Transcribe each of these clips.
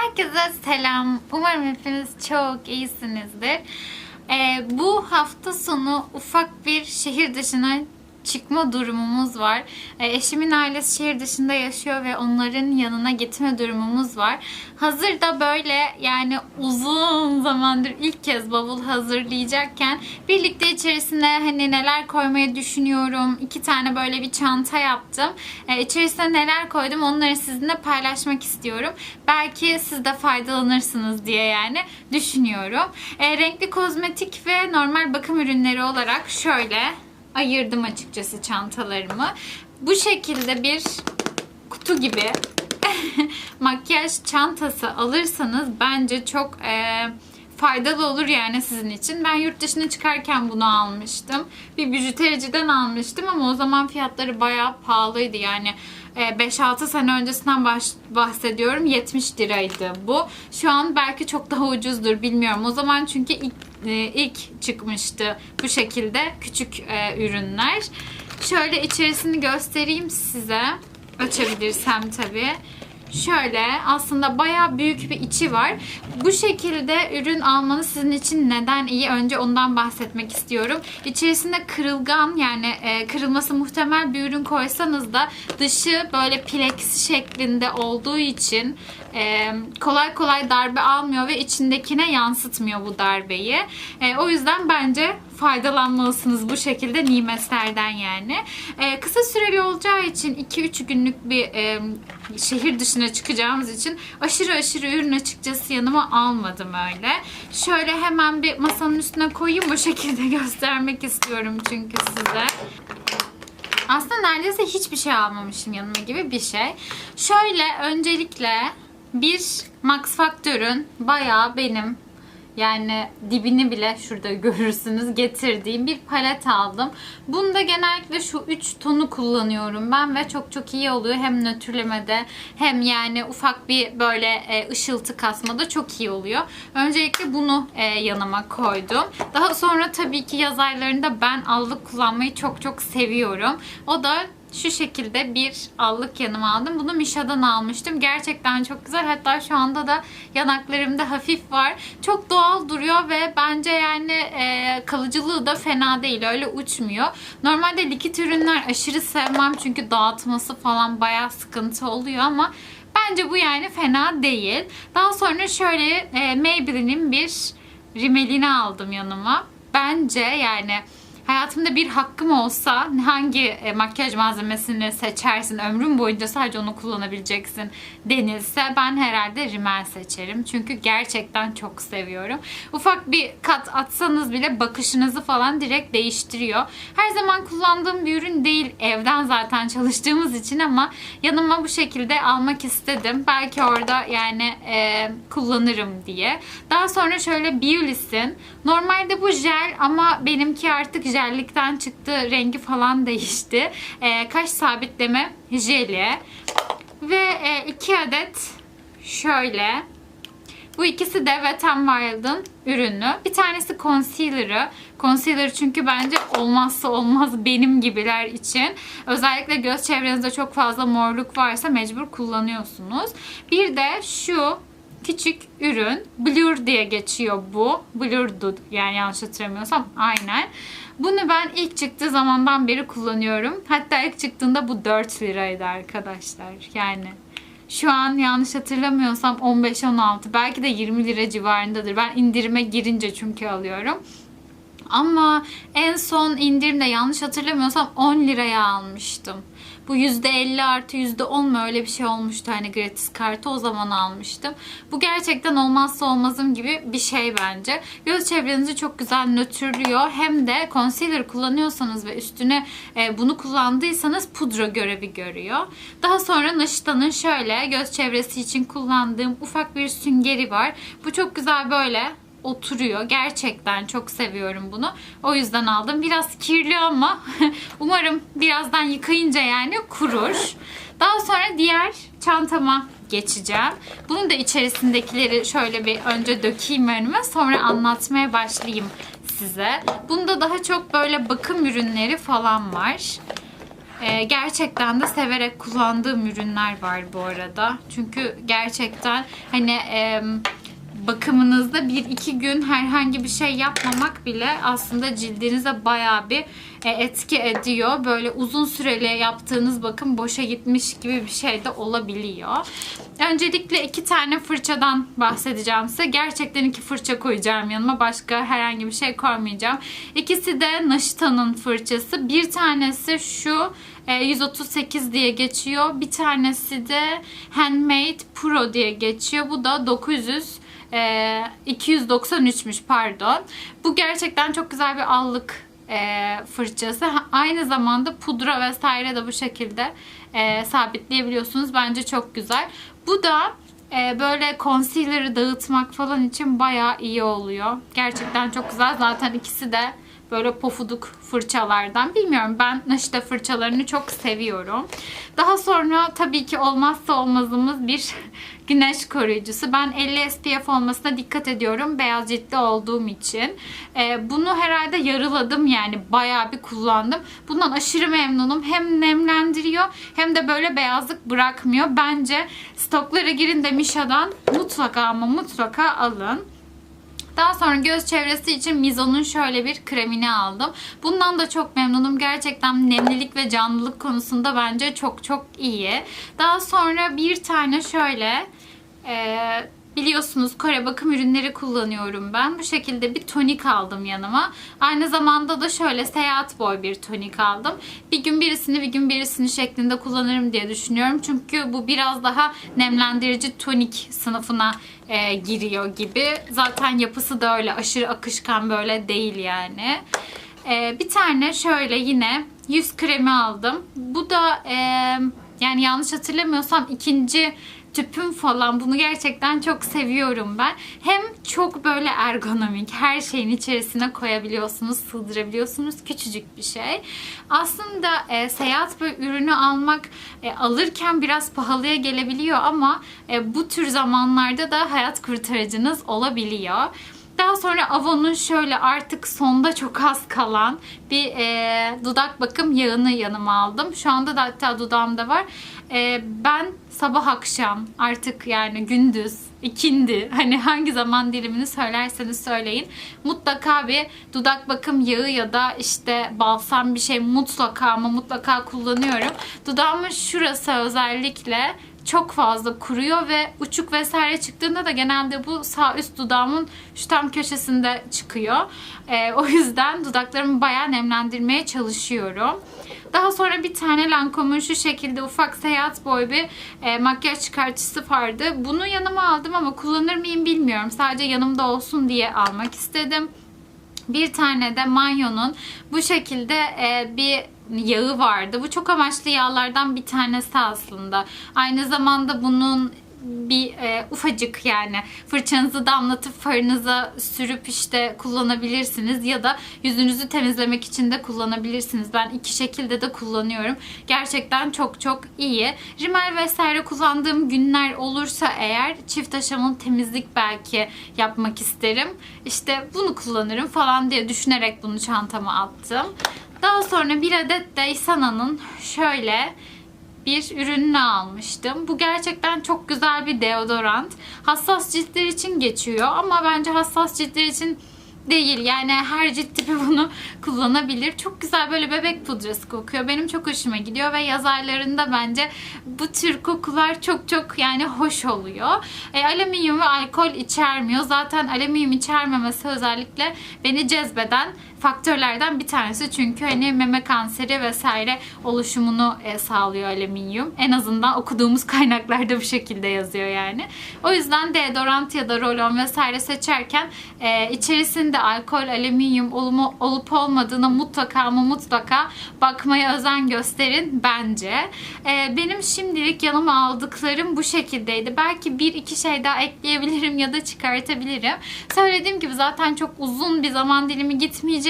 Herkese selam. Umarım hepiniz çok iyisinizdir. Ee, bu hafta sonu ufak bir şehir dışına çıkma durumumuz var. Ee, eşimin ailesi şehir dışında yaşıyor ve onların yanına gitme durumumuz var. Hazırda böyle yani uzun zamandır ilk kez bavul hazırlayacakken birlikte içerisine hani neler koymayı düşünüyorum. İki tane böyle bir çanta yaptım. Ee, içerisine neler koydum onları sizinle paylaşmak istiyorum. Belki siz de faydalanırsınız diye yani düşünüyorum. Ee, renkli kozmetik ve normal bakım ürünleri olarak şöyle ayırdım açıkçası çantalarımı. Bu şekilde bir kutu gibi makyaj çantası alırsanız bence çok e, faydalı olur yani sizin için. Ben yurt dışına çıkarken bunu almıştım. Bir bijutericiden almıştım ama o zaman fiyatları bayağı pahalıydı yani. e, 5-6 sene öncesinden bahsediyorum. 70 liraydı bu. Şu an belki çok daha ucuzdur bilmiyorum. O zaman çünkü ilk, e, ilk çıkmıştı bu şekilde küçük e, ürünler. Şöyle içerisini göstereyim size. Açabilirsem tabii. Şöyle aslında bayağı büyük bir içi var. Bu şekilde ürün almanız sizin için neden iyi? Önce ondan bahsetmek istiyorum. İçerisinde kırılgan yani e, kırılması muhtemel bir ürün koysanız da dışı böyle plexi şeklinde olduğu için e, kolay kolay darbe almıyor ve içindekine yansıtmıyor bu darbeyi. E, o yüzden bence faydalanmalısınız bu şekilde nimetlerden yani. E, kısa süreli olacağı için 2-3 günlük bir e, şehir dışına çıkacağımız için aşırı aşırı ürün açıkçası yanıma almadım öyle. Şöyle hemen bir masanın üstüne koyayım bu şekilde göstermek istiyorum çünkü size. Aslında neredeyse hiçbir şey almamışım yanıma gibi bir şey. Şöyle öncelikle bir Max Factor'ın bayağı benim yani dibini bile şurada görürsünüz getirdiğim bir palet aldım. Bunda genellikle şu 3 tonu kullanıyorum ben ve çok çok iyi oluyor. Hem nötrlemede hem yani ufak bir böyle e, ışıltı kasmada çok iyi oluyor. Öncelikle bunu e, yanıma koydum. Daha sonra tabii ki yaz aylarında ben allık kullanmayı çok çok seviyorum. O da şu şekilde bir allık yanıma aldım. Bunu Misha'dan almıştım. Gerçekten çok güzel. Hatta şu anda da yanaklarımda hafif var. Çok doğal duruyor ve bence yani e, kalıcılığı da fena değil. Öyle uçmuyor. Normalde likit ürünler aşırı sevmem. Çünkü dağıtması falan bayağı sıkıntı oluyor ama bence bu yani fena değil. Daha sonra şöyle e, Maybelline'in bir rimelini aldım yanıma. Bence yani hayatımda bir hakkım olsa hangi e, makyaj malzemesini seçersin ömrün boyunca sadece onu kullanabileceksin denilse ben herhalde rimel seçerim. Çünkü gerçekten çok seviyorum. Ufak bir kat atsanız bile bakışınızı falan direkt değiştiriyor. Her zaman kullandığım bir ürün değil. Evden zaten çalıştığımız için ama yanıma bu şekilde almak istedim. Belki orada yani e, kullanırım diye. Daha sonra şöyle Biolis'in normalde bu jel ama benimki artık jellikten çıktı. Rengi falan değişti. E, kaş sabitleme jeli. Ve e, iki adet şöyle bu ikisi de Wet n Wild'ın ürünü. Bir tanesi concealer'ı. Concealer çünkü bence olmazsa olmaz benim gibiler için. Özellikle göz çevrenizde çok fazla morluk varsa mecbur kullanıyorsunuz. Bir de şu küçük ürün. Blur diye geçiyor bu. Blur'du yani yanlış hatırlamıyorsam. Aynen. Bunu ben ilk çıktığı zamandan beri kullanıyorum. Hatta ilk çıktığında bu 4 liraydı arkadaşlar. Yani şu an yanlış hatırlamıyorsam 15-16 belki de 20 lira civarındadır. Ben indirime girince çünkü alıyorum. Ama en son indirimde yanlış hatırlamıyorsam 10 liraya almıştım. Bu %50 artı %10 mu öyle bir şey olmuştu hani gratis kartı o zaman almıştım. Bu gerçekten olmazsa olmazım gibi bir şey bence. Göz çevrenizi çok güzel nötrlüyor. Hem de concealer kullanıyorsanız ve üstüne e, bunu kullandıysanız pudra görevi görüyor. Daha sonra Naşita'nın şöyle göz çevresi için kullandığım ufak bir süngeri var. Bu çok güzel böyle oturuyor. Gerçekten çok seviyorum bunu. O yüzden aldım. Biraz kirli ama umarım birazdan yıkayınca yani kurur. Daha sonra diğer çantama geçeceğim. Bunun da içerisindekileri şöyle bir önce dökeyim önüme sonra anlatmaya başlayayım size. Bunda daha çok böyle bakım ürünleri falan var. Ee, gerçekten de severek kullandığım ürünler var bu arada. Çünkü gerçekten hani em, bakımınızda bir iki gün herhangi bir şey yapmamak bile aslında cildinize bayağı bir e, etki ediyor. Böyle uzun süreli yaptığınız bakım boşa gitmiş gibi bir şey de olabiliyor. Öncelikle iki tane fırçadan bahsedeceğim size. Gerçekten iki fırça koyacağım yanıma. Başka herhangi bir şey koymayacağım. İkisi de Naşita'nın fırçası. Bir tanesi şu e, 138 diye geçiyor. Bir tanesi de Handmade Pro diye geçiyor. Bu da 900 e, 293'müş pardon. Bu gerçekten çok güzel bir allık e, fırçası. Aynı zamanda pudra vesaire de bu şekilde e, sabitleyebiliyorsunuz. Bence çok güzel. Bu da e, böyle concealer'ı dağıtmak falan için bayağı iyi oluyor. Gerçekten çok güzel. Zaten ikisi de böyle pofuduk fırçalardan. Bilmiyorum ben Naşita fırçalarını çok seviyorum. Daha sonra tabii ki olmazsa olmazımız bir güneş koruyucusu. Ben 50 SPF olmasına dikkat ediyorum beyaz ciltli olduğum için. Ee, bunu herhalde yarıladım yani bayağı bir kullandım. Bundan aşırı memnunum. Hem nemlendiriyor hem de böyle beyazlık bırakmıyor. Bence stoklara girin de Misha'dan mutlaka ama mutlaka alın. Daha sonra göz çevresi için Mizo'nun şöyle bir kremini aldım. Bundan da çok memnunum. Gerçekten nemlilik ve canlılık konusunda bence çok çok iyi. Daha sonra bir tane şöyle e, biliyorsunuz Kore bakım ürünleri kullanıyorum ben. Bu şekilde bir tonik aldım yanıma. Aynı zamanda da şöyle seyahat boy bir tonik aldım. Bir gün birisini bir gün birisini şeklinde kullanırım diye düşünüyorum. Çünkü bu biraz daha nemlendirici tonik sınıfına e, giriyor gibi. Zaten yapısı da öyle aşırı akışkan böyle değil yani. E, bir tane şöyle yine yüz kremi aldım. Bu da e, yani yanlış hatırlamıyorsam ikinci tüpüm falan bunu gerçekten çok seviyorum ben. Hem çok böyle ergonomik her şeyin içerisine koyabiliyorsunuz, sığdırabiliyorsunuz. Küçücük bir şey. Aslında e, seyahat böyle ürünü almak e, alırken biraz pahalıya gelebiliyor ama e, bu tür zamanlarda da hayat kurtarıcınız olabiliyor. Daha sonra Avon'un şöyle artık sonda çok az kalan bir e, dudak bakım yağını yanıma aldım. Şu anda da hatta dudağımda var. E, ben sabah akşam artık yani gündüz ikindi hani hangi zaman dilimini söylerseniz söyleyin mutlaka bir dudak bakım yağı ya da işte balsam bir şey mutlaka ama mutlaka kullanıyorum. Dudağımın şurası özellikle çok fazla kuruyor ve uçuk vesaire çıktığında da genelde bu sağ üst dudağımın şu tam köşesinde çıkıyor. Ee, o yüzden dudaklarımı bayağı nemlendirmeye çalışıyorum. Daha sonra bir tane Lancome'un şu şekilde ufak seyahat boy bir e, makyaj çıkartıcısı vardı. Bunu yanıma aldım ama kullanır mıyım bilmiyorum. Sadece yanımda olsun diye almak istedim. Bir tane de Manyo'nun bu şekilde e, bir yağı vardı. Bu çok amaçlı yağlardan bir tanesi aslında. Aynı zamanda bunun bir e, ufacık yani fırçanızı damlatıp farınıza sürüp işte kullanabilirsiniz ya da yüzünüzü temizlemek için de kullanabilirsiniz. Ben iki şekilde de kullanıyorum. Gerçekten çok çok iyi. Rimel vesaire kullandığım günler olursa eğer çift aşamalı temizlik belki yapmak isterim. İşte bunu kullanırım falan diye düşünerek bunu çantama attım. Daha sonra bir adet de Isana'nın şöyle bir ürününü almıştım. Bu gerçekten çok güzel bir deodorant. Hassas ciltler için geçiyor ama bence hassas ciltler için değil. Yani her cilt tipi bunu kullanabilir. Çok güzel böyle bebek pudrası kokuyor. Benim çok hoşuma gidiyor ve yaz aylarında bence bu tür kokular çok çok yani hoş oluyor. E, alüminyum ve alkol içermiyor. Zaten alüminyum içermemesi özellikle beni cezbeden faktörlerden bir tanesi. Çünkü hani meme kanseri vesaire oluşumunu e, sağlıyor alüminyum. En azından okuduğumuz kaynaklarda bu şekilde yazıyor yani. O yüzden deodorant ya da rolon vesaire seçerken e, içerisinde alkol, alüminyum olup olmadığına mutlaka ama mutlaka bakmaya özen gösterin bence. E, benim şimdilik yanıma aldıklarım bu şekildeydi. Belki bir iki şey daha ekleyebilirim ya da çıkartabilirim. Söylediğim gibi zaten çok uzun bir zaman dilimi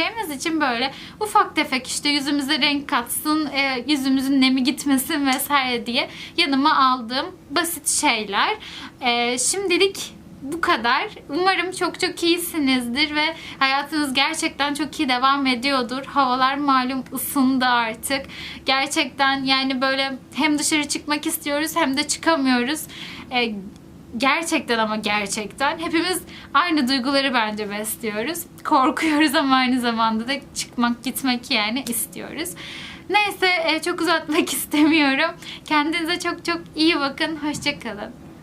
gitmeyeceğimiz için böyle ufak tefek işte yüzümüze renk katsın, e, yüzümüzün nemi gitmesin vesaire diye yanıma aldığım basit şeyler. E, şimdilik bu kadar. Umarım çok çok iyisinizdir ve hayatınız gerçekten çok iyi devam ediyordur. Havalar malum ısındı artık. Gerçekten yani böyle hem dışarı çıkmak istiyoruz hem de çıkamıyoruz. Ee, gerçekten ama gerçekten hepimiz aynı duyguları bence besliyoruz. Korkuyoruz ama aynı zamanda da çıkmak gitmek yani istiyoruz. Neyse e, çok uzatmak istemiyorum. Kendinize çok çok iyi bakın. Hoşçakalın.